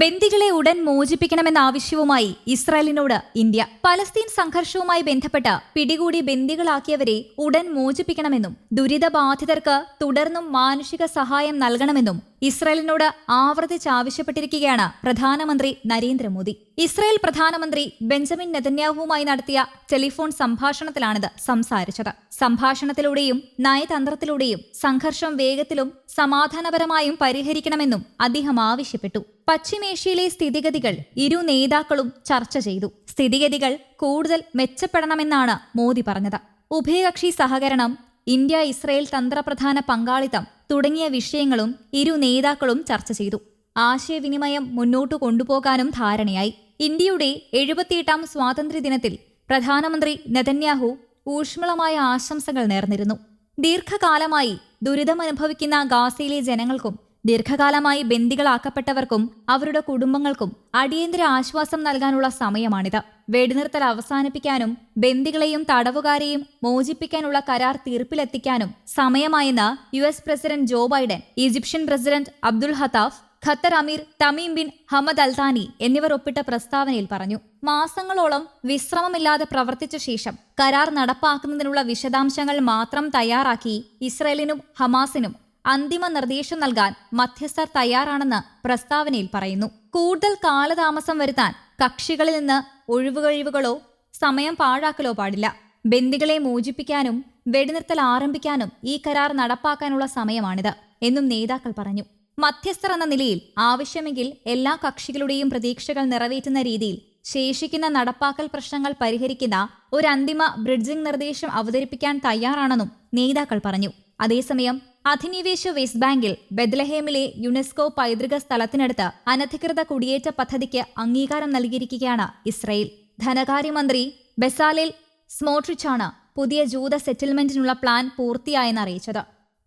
ബന്ദികളെ ഉടൻ മോചിപ്പിക്കണമെന്ന ആവശ്യവുമായി ഇസ്രായേലിനോട് ഇന്ത്യ. പലസ്തീൻ സംഘർഷവുമായി ബന്ധപ്പെട്ട് പിടികൂടി ബന്ദികളാക്കിയവരെ ഉടൻ മോചിപ്പിക്കണമെന്നും ദുരിതബാധിതർക്ക് തുടർന്നും മാനുഷിക സഹായം നൽകണമെന്നും ഇസ്രായേലിനോട് ആവർത്തിച്ച് ആവശ്യപ്പെട്ടിരിക്കുകയാണ് പ്രധാനമന്ത്രി നരേന്ദ്രമോദി. ഇസ്രായേൽ പ്രധാനമന്ത്രി ബെഞ്ചമിൻ നെതന്യാഹുവുമായി നടത്തിയ ടെലിഫോൺ സംഭാഷണത്തിലാണിത് സംസാരിച്ചത്. സംഭാഷണത്തിലൂടെയും നയതന്ത്രത്തിലൂടെയും സംഘർഷം വേഗത്തിലും സമാധാനപരമായും പരിഹരിക്കണമെന്നും അദ്ദേഹം ആവശ്യപ്പെട്ടു. പശ്ചിമേഷ്യയിലെ സ്ഥിതിഗതികൾ ഇരു നേതാക്കളും ചർച്ച ചെയ്തു. സ്ഥിതിഗതികൾ കൂടുതൽ മെച്ചപ്പെടണമെന്നാണ് മോദി പറഞ്ഞത്. ഉഭയകക്ഷി സഹകരണം ഇന്ത്യ ഇസ്രയേൽ തന്ത്രപ്രധാന പങ്കാളിത്തം തുടങ്ങിയ വിഷയങ്ങളും ഇരു നേതാക്കളും ചർച്ച ചെയ്തു. ആശയവിനിമയം മുന്നോട്ടു കൊണ്ടുപോകാനും ധാരണയായി. ഇന്ത്യയുടെ എഴുപത്തിയെട്ടാം സ്വാതന്ത്ര്യദിനത്തിൽ പ്രധാനമന്ത്രി നെതന്യാഹു ഊഷ്മളമായ ആശംസകൾ നേർന്നിരുന്നു. ദീർഘകാലമായി ദുരിതമനുഭവിക്കുന്ന ഗാസയിലെ ജനങ്ങൾക്കും ദീർഘകാലമായി ബന്ദികളാക്കപ്പെട്ടവർക്കും അവരുടെ കുടുംബങ്ങൾക്കും അടിയന്തര ആശ്വാസം നൽകാനുള്ള സമയമാണിത്. വെടിനിർത്തൽ അവസാനിപ്പിക്കാനും ബന്ദികളെയും തടവുകാരെയും മോചിപ്പിക്കാനുള്ള കരാർ തീർപ്പിലെത്തിക്കാനും സമയമായെന്ന് U S president Joe Biden Egyptian president Abdul ഹത്താഫ് Qatar അമീർ Tamim bin Hamad Al Thani എന്നിവർ ഒപ്പിട്ട പ്രസ്താവനയിൽ പറഞ്ഞു. മാസങ്ങളോളം വിശ്രമമില്ലാതെ പ്രവർത്തിച്ച ശേഷം കരാർ നടപ്പാക്കുന്നതിനുള്ള വിശദാംശങ്ങൾ മാത്രം തയ്യാറാക്കി ഇസ്രയേലിനും ഹമാസിനും അന്തിമ നിർദ്ദേശം നൽകാൻ മധ്യസ്ഥർ തയ്യാറാണെന്ന് പ്രസ്താവനയിൽ പറയുന്നു. കൂടുതൽ കാലതാമസം വരുത്താൻ കക്ഷികളിൽ നിന്ന് ഒഴിവുകഴിവുകളോ സമയം പാഴാക്കലോ പാടില്ല. ബന്ദികളെ മോചിപ്പിക്കാനും വെടിനിർത്തൽ ആരംഭിക്കാനും ഈ കരാർ നടപ്പാക്കാനുള്ള സമയമാണിത് എന്നും നേതാക്കൾ പറഞ്ഞു. മധ്യസ്ഥർ എന്ന നിലയിൽ ആവശ്യമെങ്കിൽ എല്ലാ കക്ഷികളുടെയും പ്രതീക്ഷകൾ നിറവേറ്റുന്ന രീതിയിൽ ശേഷിക്കുന്ന നടപ്പാക്കൽ പ്രശ്നങ്ങൾ പരിഹരിക്കുന്ന ഒരു അന്തിമ ബ്രിഡ്ജിംഗ് നിർദ്ദേശം അവതരിപ്പിക്കാൻ തയ്യാറാണെന്നും നേതാക്കൾ പറഞ്ഞു. അതേസമയം അധിനിവേശ വെസ്റ്റ് ബാങ്കിൽ ബെദ്ലഹേമിലെ യുനെസ്കോ പൈതൃക സ്ഥലത്തിനടുത്ത് അനധികൃത കുടിയേറ്റ പദ്ധതിക്ക് അംഗീകാരം നൽകിയിരിക്കുകയാണ് ഇസ്രയേൽ. ധനകാര്യമന്ത്രി ബെസാലിൽ സ്മോട്രിച്ചാണ് പുതിയ ജൂത സെറ്റിൽമെന്റിനുള്ള പ്ലാൻ പൂർത്തിയായെന്ന് അറിയിച്ചത്.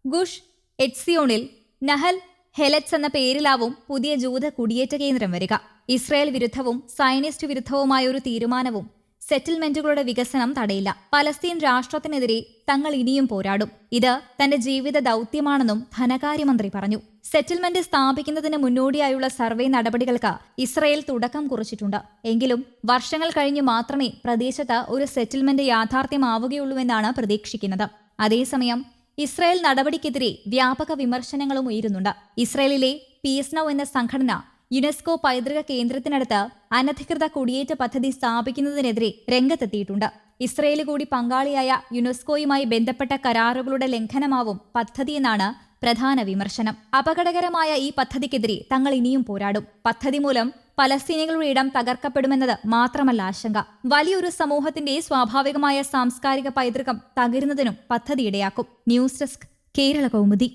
ഗുഷ് എറ്റ്സിയോണിൽ നഹൽ ഹെലറ്റ്സ് എന്ന പേരിലാവും പുതിയ ജൂത കുടിയേറ്റ കേന്ദ്രം വരിക. ഇസ്രയേൽ വിരുദ്ധവും സയനിസ്റ്റ് വിരുദ്ധവുമായ ഒരു തീരുമാനവും സെറ്റിൽമെന്റുകളുടെ വികസനം തടയില്ല. പലസ്തീൻ രാഷ്ട്രത്തിനെതിരെ തങ്ങൾ ഇനിയും പോരാടും. ഇത് തന്റെ ജീവിത ദൗത്യമാണെന്നും ധനകാര്യമന്ത്രി പറഞ്ഞു. സെറ്റിൽമെന്റ് സ്ഥാപിക്കുന്നതിന് മുന്നോടിയായുള്ള സർവേ നടപടികൾക്ക് ഇസ്രയേൽ തുടക്കം കുറിച്ചിട്ടുണ്ട്. എങ്കിലും വർഷങ്ങൾ കഴിഞ്ഞു മാത്രമേ പ്രദേശത്ത് ഒരു സെറ്റിൽമെന്റ് യാഥാർത്ഥ്യമാവുകയുള്ളൂവെന്നാണ് പ്രതീക്ഷിക്കുന്നത്. അതേസമയം ഇസ്രയേൽ നടപടിക്കെതിരെ വ്യാപക വിമർശനങ്ങളും ഉയരുന്നുണ്ട്. ഇസ്രായേലിലെ പീസ് നൌ എന്ന സംഘടന യുനെസ്കോ പൈതൃക കേന്ദ്രത്തിനടുത്ത് അനധികൃത കുടിയേറ്റ പദ്ധതി സ്ഥാപിക്കുന്നതിനെതിരെ രംഗത്തെത്തിയിട്ടുണ്ട്. ഇസ്രയേൽ കൂടി പങ്കാളിയായ യുനെസ്കോയുമായി ബന്ധപ്പെട്ട കരാറുകളുടെ ലംഘനമാവും പദ്ധതിയെന്നാണ് പ്രധാന വിമർശനം. അപകടകരമായ ഈ പദ്ധതിക്കെതിരെ തങ്ങൾ ഇനിയും പോരാടും. പദ്ധതി മൂലം പലസ്തീനികളുടെ ഇടം തകർക്കപ്പെടുമെന്നത് മാത്രമല്ല ആശങ്ക. വലിയൊരു സമൂഹത്തിന്റെ സ്വാഭാവികമായ സാംസ്കാരിക പൈതൃകം തകരുന്നതിനും പദ്ധതി ഇടയാക്കും. News desk Kerala Kaumudi.